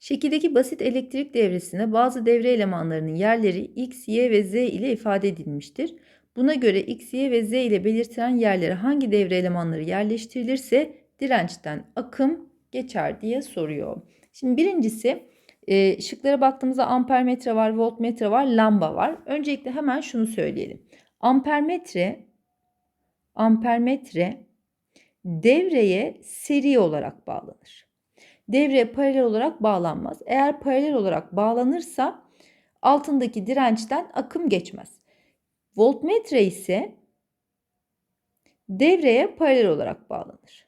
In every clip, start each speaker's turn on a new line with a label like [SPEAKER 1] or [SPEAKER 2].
[SPEAKER 1] Şekildeki basit elektrik devresine bazı devre elemanlarının yerleri x, y ve z ile ifade edilmiştir. Buna göre x, y ve z ile belirtilen yerlere hangi devre elemanları yerleştirilirse dirençten akım geçer diye soruyor. Şimdi birincisi e, şıklara baktığımızda ampermetre var, voltmetre var, lamba var. Öncelikle hemen şunu söyleyelim. Ampermetre ampermetre devreye seri olarak bağlanır. Devreye paralel olarak bağlanmaz. Eğer paralel olarak bağlanırsa altındaki dirençten akım geçmez. Voltmetre ise devreye paralel olarak bağlanır.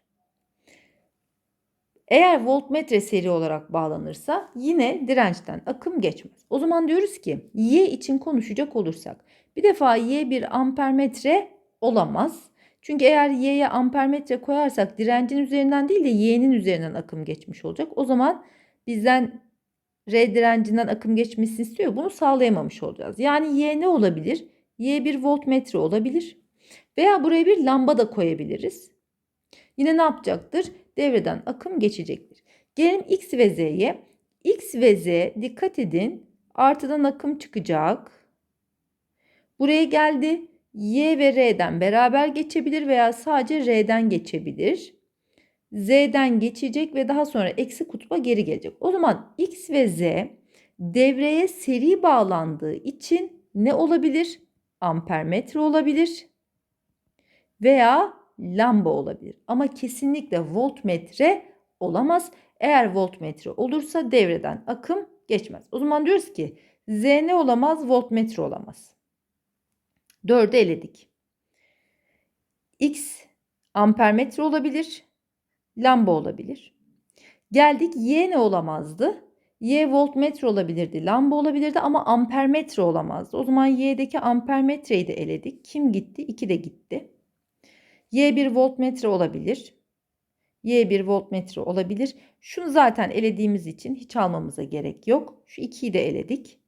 [SPEAKER 1] Eğer voltmetre seri olarak bağlanırsa yine dirençten akım geçmez. O zaman diyoruz ki Y için konuşacak olursak bir defa Y bir ampermetre olamaz. Çünkü eğer Y'ye ampermetre koyarsak direncin üzerinden değil de Y'nin üzerinden akım geçmiş olacak. O zaman bizden R direncinden akım geçmesini istiyor. Bunu sağlayamamış olacağız. Yani Y ne olabilir? Y bir voltmetre olabilir. Veya buraya bir lamba da koyabiliriz. Yine ne yapacaktır? Devreden akım geçecektir. Gelelim X ve Z'ye. X ve Z dikkat edin. Artıdan akım çıkacak. Buraya geldi. Y ve R'den beraber geçebilir veya sadece R'den geçebilir. Z'den geçecek ve daha sonra eksi kutba geri gelecek. O zaman X ve Z devreye seri bağlandığı için ne olabilir? Ampermetre olabilir veya lamba olabilir. Ama kesinlikle voltmetre olamaz. Eğer voltmetre olursa devreden akım geçmez. O zaman diyoruz ki Z ne olamaz? Voltmetre olamaz. 4'ü eledik. X ampermetre olabilir. Lamba olabilir. Geldik Y ne olamazdı? Y voltmetre olabilirdi, lamba olabilirdi ama ampermetre olamazdı. O zaman Y'deki ampermetreyi de eledik. Kim gitti? 2 de gitti. Y bir voltmetre olabilir. Y bir voltmetre olabilir. Şunu zaten elediğimiz için hiç almamıza gerek yok. Şu 2'yi de eledik.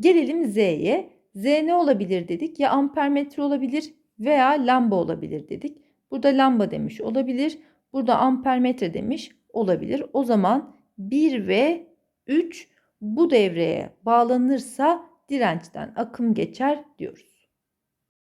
[SPEAKER 1] Gelelim Z'ye. Z ne olabilir dedik? Ya ampermetre olabilir veya lamba olabilir dedik. Burada lamba demiş olabilir. Burada ampermetre demiş olabilir. O zaman 1 ve 3 bu devreye bağlanırsa dirençten akım geçer diyoruz.